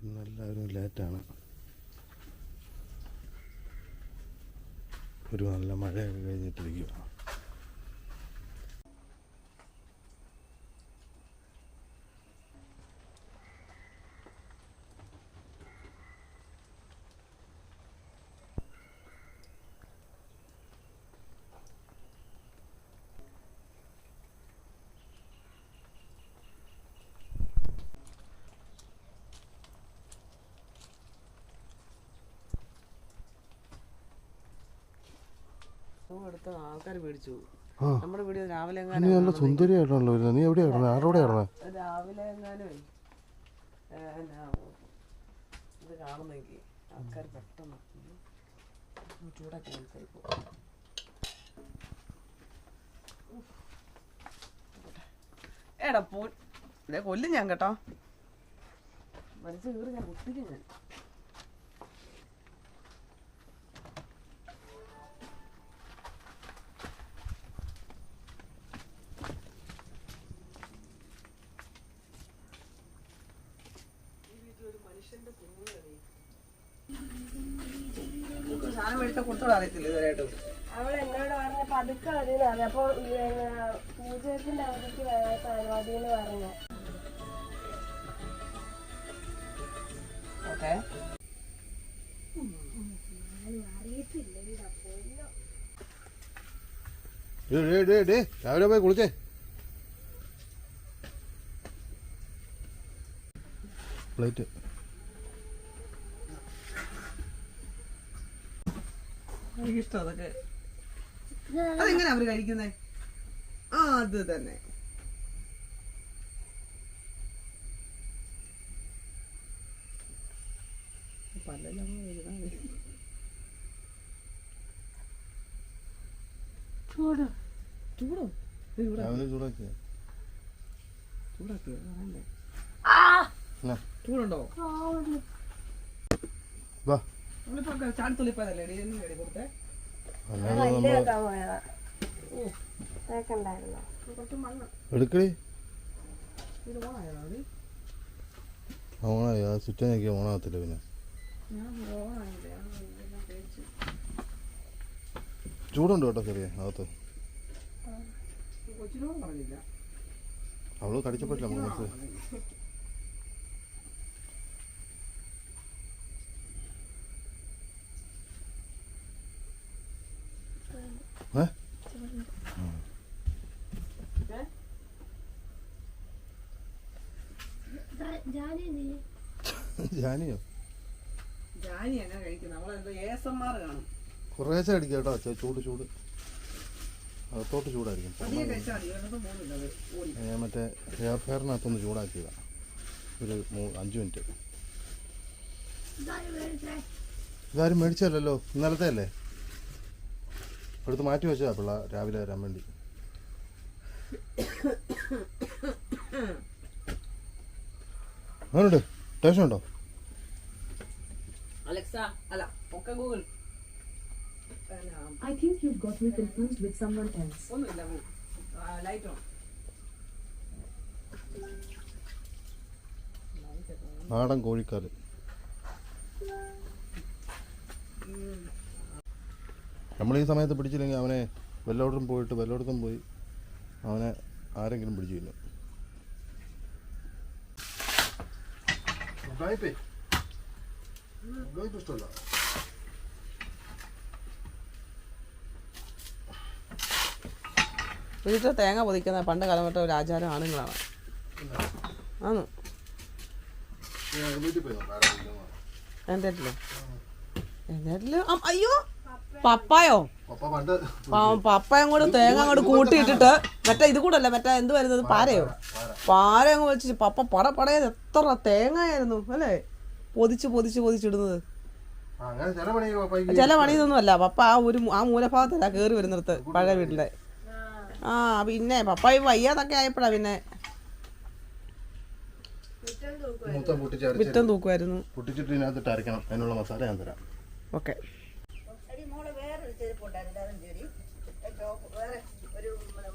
ഇന്നെല്ലാവരും ലേറ്റാണ് ഒരു നല്ല മഴയൊക്കെ കഴിഞ്ഞിട്ടിരിക്കുക എടുത്ത ആൾക്കാർ മേടിച്ചു ആ. നമ്മുടെ വീഡിയോ രാവിലെ നീ നല്ല സുന്ദരിയായിട്ടാണല്ലോ വരുന്നത് നീ എവിടെയാ കിടന്നത് ആരോടെ കിടന്നത് രാവിലെ എങ്ങാനും ഇത് കാണുന്നെങ്കിൽ ആൾക്കാർ പെട്ടെന്ന് ഉം, ചൂടാക്കി ആൾക്കാർ പോകും എടാ പോ കൊല്ലും ഞാൻ കേട്ടോ. മനസ്സ് കീറി ഞാൻ കുത്തിക്കും ഞാൻ. സാധനം മേടിച്ച കൊടുത്തോളം അറിയത്തില്ല ഇതുവരെയായിട്ടും. അവൾ എന്നോട് പറഞ്ഞ പതുക്കെ മതിന്ന് പറഞ്ഞു. അപ്പൊ പൂജത്തിന്റെ അവധിക്ക് മതി എന്ന് പറഞ്ഞു. ഓക്കെ. ഡേ ഡേ ഡേ ഡേ രാവിലെ പോയി കുളിച്ചേ. പ്ലേറ്റ്. എനിക്കിഷ്ടം അതൊക്കെ. അതെങ്ങനെ അവർ കഴിക്കുന്നേ? ആ അത് തന്നെ. പല്ലെല്ലാം ചൂടോ. ചൂടോ? ചൂടാക്കിയ? ചൂടാക്കിയോ? ചൂടുണ്ടോ? വാ. നമ്മളിപ്പോ ചാടിത്തുള്ളിപ്പോയതല്ലേ ഡി എന്നും കൊടുത്തേ. എടുക്കടി ഓണായോ ആ സ്വിച്ച് നോക്കിയാൽ ഓണാകത്തില്ല പിന്നെ. ചൂടുണ്ട് കേട്ടോ ചെറിയ അകത്ത്? അവൾ നമുക്ക് മനസ്സിലായി ഏ ജാനിയോ? ജാനി എങ്ങനെ നമ്മളെന്തോ കാണും. കുറേശ്ശെ അടിക്കാം കേട്ടോ. ചൂട് ചൂട്. അകത്തോട്ട് ചൂടായിരിക്കും. ഞാൻ മറ്റേ എയർ ഫെയറിനകത്തൊന്ന് ചൂടാക്കിയതാണ് ഒരു അഞ്ച് മിനിറ്റ്. ഇതാരും മേടിച്ചല്ലോ ഇന്നലത്തെ അല്ലേ എടുത്ത് മാറ്റി വെച്ചാ പിള്ള രാവിലെ വരാൻ വേണ്ടി. അങ്ങനുണ്ട് ടേസ്റ്റ് ഉണ്ടോ? അലക്സ അല്ല ഒക്കെ Google. I think you've got me confused with someone else. ഒന്നുമില്ല ലൈറ്റ് ഓൺ നാടൻ കോഴിക്കാൽ നമ്മൾ ഈ സമയത്ത് പിടിച്ചില്ലെങ്കിൽ അവനെ വല്ലോടത്തും പോയിട്ട് വല്ലോടത്തും പോയി അവനെ ആരെങ്കിലും പിടിച്ചു തിന്നും ഇഷ്ടമല്ല. വീട്ടിൽ തേങ്ങ പൊതിക്കുന്ന പണ്ട് കാലഘട്ട ഒരു ആചാരം ആണുങ്ങളാണ്. ആണ് എന്തേട്ടില്ല എന്തേട്ടില്ല അയ്യോ! പപ്പായോ? പപ്പ കൂടെ തേങ്ങ അങ്ങോട്ട് കൂട്ടിയിട്ടിട്ട് മറ്റേ ഇത് കൂടല്ല മറ്റേ എന്ത് വരുന്നത്? പാരയോ? പാര അങ്ങ് വെച്ച് പപ്പ പട പടയത് എത്ര തേങ്ങയായിരുന്നു അല്ലേ? പൊതിച്ച് പൊതിച്ച് പൊതിച്ചിടുന്നത്. ചില പണിയൊന്നും അല്ല പപ്പ ആ ഒരു ആ മൂലഭാഗത്തല്ല കയറി വരുന്നിടത്ത് പഴയ വീട്ടിലെ. ആ പിന്നെ പപ്പ ഈ വയ്യാതൊക്കെ ആയപ്പോഴാ പിന്നെ വിറ്റം തൂക്കുമായിരുന്നു പൊട്ടിച്ചിട്ട് ഇതിനകത്തിട്ട് അരയ്ക്കണം. അതിനുള്ള മസാല ഞാൻ തരാം. ഓക്കെ.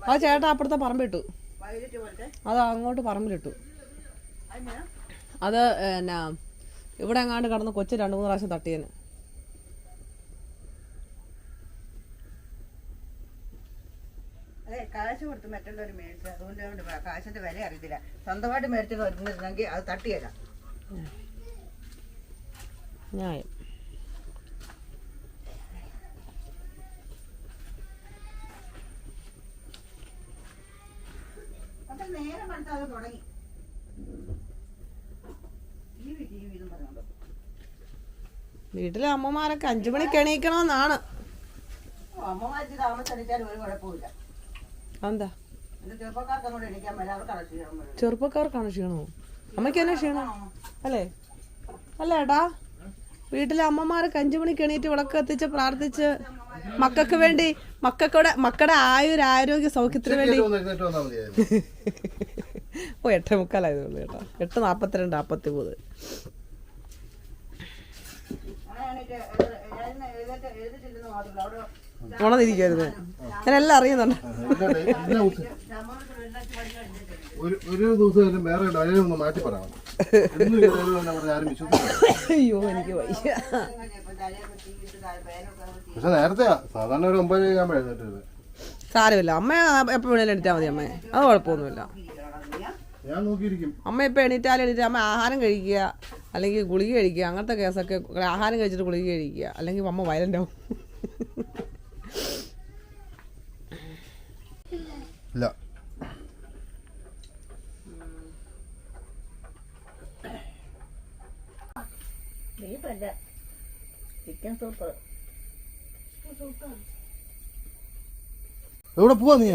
ആ ചേട്ടാ അപ്പുറത്തെ പറമ്പിട്ടു അത് അങ്ങോട്ട് പറമ്പിലിട്ടു അത് എന്നാ ഇവിടെ എങ്ങാണ്ട് കടന്ന് കൊച്ചു രണ്ടു മൂന്ന് പ്രാവശ്യം തട്ടിയന് കാശ് കൊടുത്ത് മറ്റുള്ളവർ മേടിച്ചു അതുകൊണ്ട് കാശിന്റെ വില അറിയത്തില്ല. സ്വന്തമായിട്ട് മേടിച്ചത് വരുന്നിരുന്നെങ്കിൽ അത് തട്ടിയല്ല ന്യായം. അപ്പൊ നേരെ പണ്ട് തുടങ്ങി. എന്നും വീട്ടിലെ അമ്മമാരൊക്കെ അഞ്ചു മണിക്ക് എണീക്കണമെന്നാണ്. അമ്മമാർക്ക് താമസിച്ചാലും ഒരു കുഴപ്പമില്ല എന്താ ക്ഷീണം. ചെറുപ്പക്കാർക്കാണ് ക്ഷീണമോ അമ്മയ്ക്ക് തന്നെ ക്ഷീണം? അല്ലേ? അല്ലേടാ വീട്ടിലെ അമ്മമാരൊക്കെ അഞ്ചു മണിക്ക് എണീറ്റ് വിളക്ക് കത്തിച്ച് പ്രാർത്ഥിച്ച് മക്കൾക്ക് വേണ്ടി മക്കൾക്കൂടെ മക്കളുടെ ആയൊരു ആരോഗ്യ സൗഖ്യത്തിന് വേണ്ടി ഓ എട്ടേ മുക്കാലായതുള്ളൂ കേട്ടോ. എട്ട് നാൽപ്പത്തിരണ്ട് നാൽപ്പത്തി മൂന്ന് അങ്ങനെയാണെങ്കിൽ എഴുന്ന- എല്ലാം അറിയുന്നുണ്ട് ഒരു ദിവസം വേറെ ഒന്ന് മാറ്റി പറയാം അയ്യോ എനിക്ക് വയ്യ. പക്ഷെ സാധാരണ ഒരു ഒമ്പത് സാരമില്ല. അമ്മ എപ്പോൾ വേണേലും എണീറ്റാൽ മതി അമ്മേ. അത് കുഴപ്പമൊന്നുമില്ല. ഞാൻ നോക്കിയിരിക്കും. അമ്മ ഇപ്പം എണീറ്റാലും എണീറ്റ് അമ്മ ആഹാരം കഴിക്കുക അല്ലെങ്കിൽ ഗുളിക കഴിക്കുക അങ്ങനത്തെ കേസൊക്കെ ആഹാരം കഴിച്ചിട്ട് ഗുളിക കഴിക്കുക അല്ലെങ്കിൽ അമ്മ വയലന്റ് ആവും. ഇല്ല. ബീഫല്ല ചിക്കൻ സൂപ്പ് എവിടെ പോവാ നീ?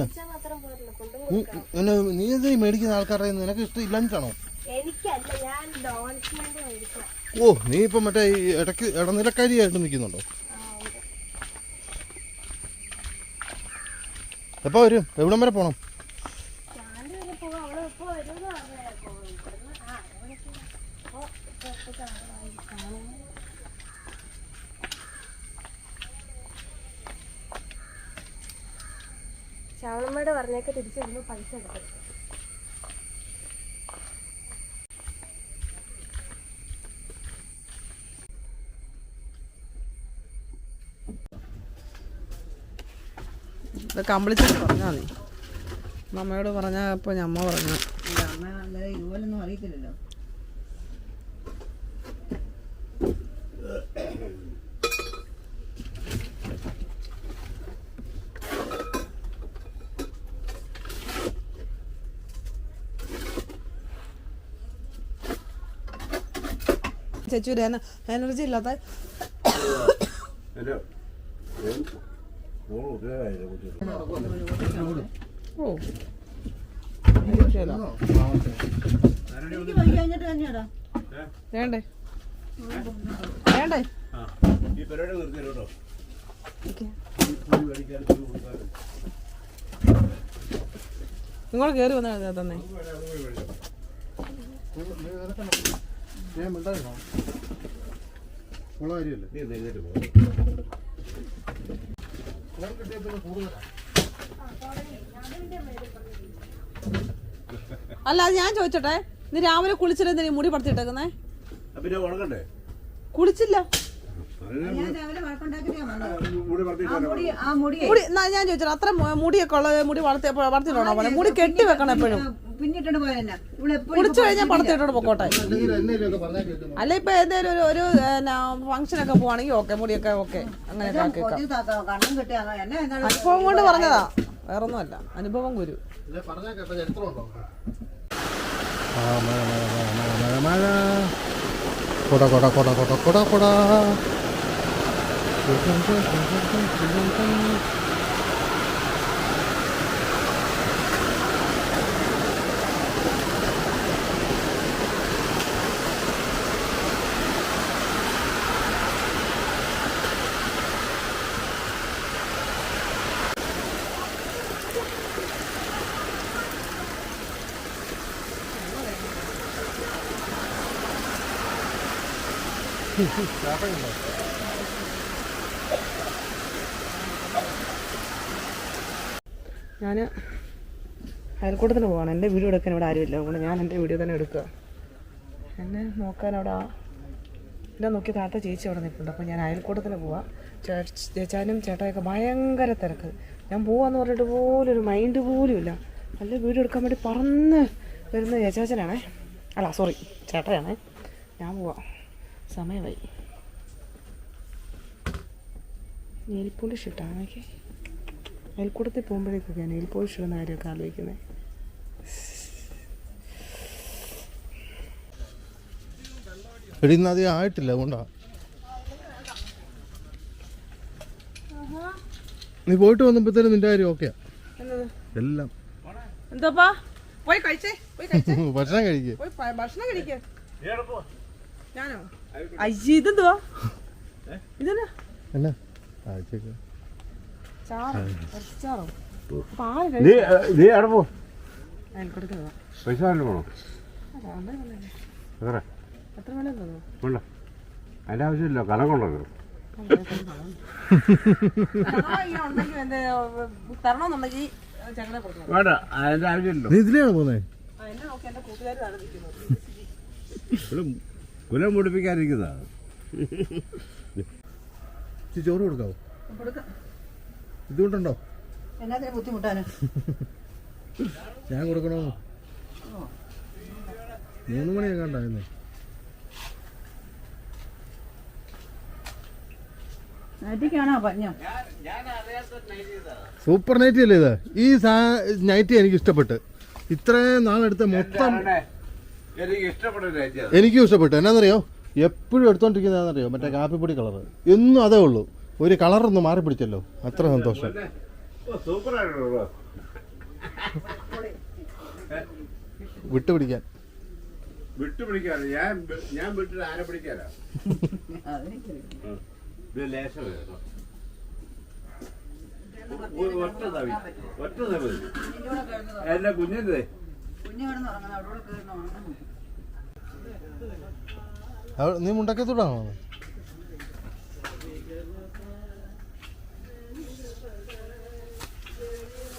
എന്നെ നീ എന്ത് മേടിക്കുന്ന ആൾക്കാരുടെ നിനക്ക് ഇഷ്ടം ഇല്ലാഞ്ഞിട്ടാണോ ഓ നീ ഇപ്പൊ മറ്റേ ഇടയ്ക്ക് ഇടനിലക്കാരിയായിട്ട് നിൽക്കുന്നുണ്ടോ? എപ്പോ വരും? എവിടം വരെ പോണം ഞാൻ വരെ പോവാം അവൾ ഇപ്പൊ വരുമെന്ന് പറഞ്ഞാ ഇവിടുന്ന് ആ അരമണിക്കൂർ അപ്പൊ ഇപ്പൊ ഇപ്പൊ കാണും ശ്യാമളമ്മയുടെ പറഞ്ഞൊക്കെ തിരിച്ചിരുന്നു പൈസ എടുക്കും ഇത് പറഞ്ഞാ പറഞ്ഞാൽ മതി. അമ്മയോട് പറഞ്ഞാൽ ഇപ്പോൾ ഞമ്മ പറഞ്ഞു അമ്മ ഇതുപോലൊന്നും അറിയത്തില്ലല്ലോ. ചേച്ചി എനർജി ഇല്ലാത്ത ഓ കേറി വേണ്ടേ? വേണ്ടേ? ഈ പരിപാടി നിർത്തി കേട്ടോ? ഓക്കേ. ഈ മേടിക്കാൻ കൊടുക്കാൻ ഇങ്ങോട്ട് കയറി വന്ന തന്നെ ഞാൻ മിണ്ടായിരുന്നോ ഉള്ള കാര്യമല്ലേ? നീ എഴുന്നേറ്റ് പോ. ഫോൺ കിട്ടിയ പിന്നെ കൂടുതലാ. അല്ല അത് ഞാൻ ചോദിച്ചോട്ടെ? നീ രാവിലെ കുളിച്ചില്ല നീ മുടി പടത്തിട്ടേക്കുന്നേ അപ്പൊ പിന്നെ ഉണക്കണ്ടേ കുളിച്ചില്ല. മുടി ആ വളർത്തിയിട്ടാണ് മുടി ആ മുടിയെ. മുടി ഞാൻ ചോദിച്ചത് അത്ര മുടിയൊക്കെ ഉള്ള മുടി വളർത്തി വളർത്തിട്ടുണ്ടോ പോലെ മുടി കെട്ടി വെക്കണം എപ്പോഴും. പിന്നിട്ടുണ്ട് പോയെന്നാ ഇവിടെ എപ്പോഴും കുളിച്ചു കഴിഞ്ഞാൽ പടത്തിട്ടോട് പൊക്കോട്ടെ. അല്ല ഇപ്പൊ എന്തേലും ഒരു ഒരു ഫംഗ്ഷൻ ഒക്കെ പോവാണെങ്കിൽ ഓക്കെ മുടിയൊക്കെ ഓക്കെ. അങ്ങനെ അനുഭവം കൊണ്ട് പറഞ്ഞതാ. വേറൊന്നുമല്ല. അനുഭവം ഗുരു. കൊട കൊട കൊട കൊട കൊട കൊട. കൊട കൊട കൊട കൊട ഞാൻ അയൽക്കൂട്ടത്തിന് പോവാണ്. എന്റെ വീഡിയോ എടുക്കാൻ ഇവിടെ ആരുമില്ല. അതുകൊണ്ട് ഞാൻ എന്റെ വീഡിയോ തന്നെ എടുക്കുക. എന്നെ നോക്കാൻ അവിടെ എന്നെ നോക്കി താത്ത ചേച്ചി അവിടെ നിൽപ്പുണ്ട്. അപ്പോൾ ഞാൻ അയൽക്കൂട്ടത്തിൽ പോവാം. ചേച്ചാനും ചേട്ടായൊക്കെ ഭയങ്കര തിരക്ക്. ഞാൻ പോവാന്ന് പറഞ്ഞിട്ട് പോലും ഒരു മൈൻഡ് പോലും ഇല്ല. നല്ല വീഡിയോ എടുക്കാൻ വേണ്ടി പറന്ന് വരുന്ന ചേച്ചാച്ചനാണേ. അല്ല സോറി ചേട്ടയാണേ ഞാൻ പോവാം. സമയമായി. നെയിൽ പോളിഷ് ഇട്ടാണെങ്കിൽ പോകുമ്പോഴേക്കൊക്കെ പോകുമ്പോഴേക്കൊക്കെയാണ് നെയിൽ പോളിഷ് ഇടുന്ന കാര്യമൊക്കെ ആലോചിക്കുന്നത് എടി ഇന്ന് അധികം ആയിട്ടില്ല അതുകൊണ്ടാ. നീ പോയിട്ട് വന്നപ്പോഴത്തേനും നിന്റെ കാര്യം ഓക്കെയാ. എല്ലാം. എന്താപ്പാ? പോയി കഴിച്ചേ പോയി കഴിച്ചേ. ഭക്ഷണം കഴിക്കുക പോയി ഭക്ഷണം കഴിക്കുക ഞാനോ? അയ്യ ഇതെന്തുവാ? ഇതെന്നാ? എന്നാ? ആഴ്ചക്ക് ചാറോ ഇറച്ചിച്ചാറോ അപ്പൊ ആര് നീ പോ? പൈസ പോണോ? എത്ര? വേണ്ട. അതിന്റെ ആവശ്യമില്ല. കനം കൊണ്ടല്ലോ ഉണ്ടെങ്കിൽ എന്റെ തരണമെന്നുണ്ടെങ്കിൽ ചങ്ങനെ കൊടുക്കണം വേണ്ട അതിന്റെ ആവശ്യമില്ലല്ലോ നീ ഇതിലെയാണ് കുലം മുടിപ്പിക്കാതിരിക്കുന്നതാണ് ചോറ് കൊടുക്കാവോ? കൊടുക്കാം. ഇതുകൊണ്ടുണ്ടോ? എന്നാത്തിന് ബുദ്ധിമുട്ടാണ് ഞാൻ കൊടുക്കണോ? മൂന്ന് മണി കണ്ടായിരുന്നു സൂപ്പർ നൈറ്റി അല്ലേ ഇത്? ഈ സാ നൈറ്റി എനിക്ക് ഇഷ്ടപ്പെട്ട്. ഇത്രയും നാളെടുത്ത മൊത്തം എനിക്ക് ഇഷ്ടപ്പെട്ട രാജ്യം എനിക്കും ഇഷ്ടപ്പെട്ടു. എന്നാന്നറിയോ? എപ്പോഴും എടുത്തോണ്ടിരിക്കുന്നതാണെന്നറിയോ മറ്റേ കാപ്പിപ്പൊടി കളർ എന്നും അതേ ഉള്ളൂ. ഒരു കളറൊന്ന് മാറി പിടിച്ചല്ലോ. അത്ര സന്തോഷം. വിട്ടുപിടിക്കാൻ. വിട്ടുപിടിക്കാറ് ഞാൻ ഞാൻ വിട്ടിട്ട് ആരെ പിടിക്കാനാ? ഒറ്റ തവി. ഒറ്റ തവി. എന്റെ കുഞ്ഞിന്റെ നീ മുണ്ടക്കത്തോടാണോ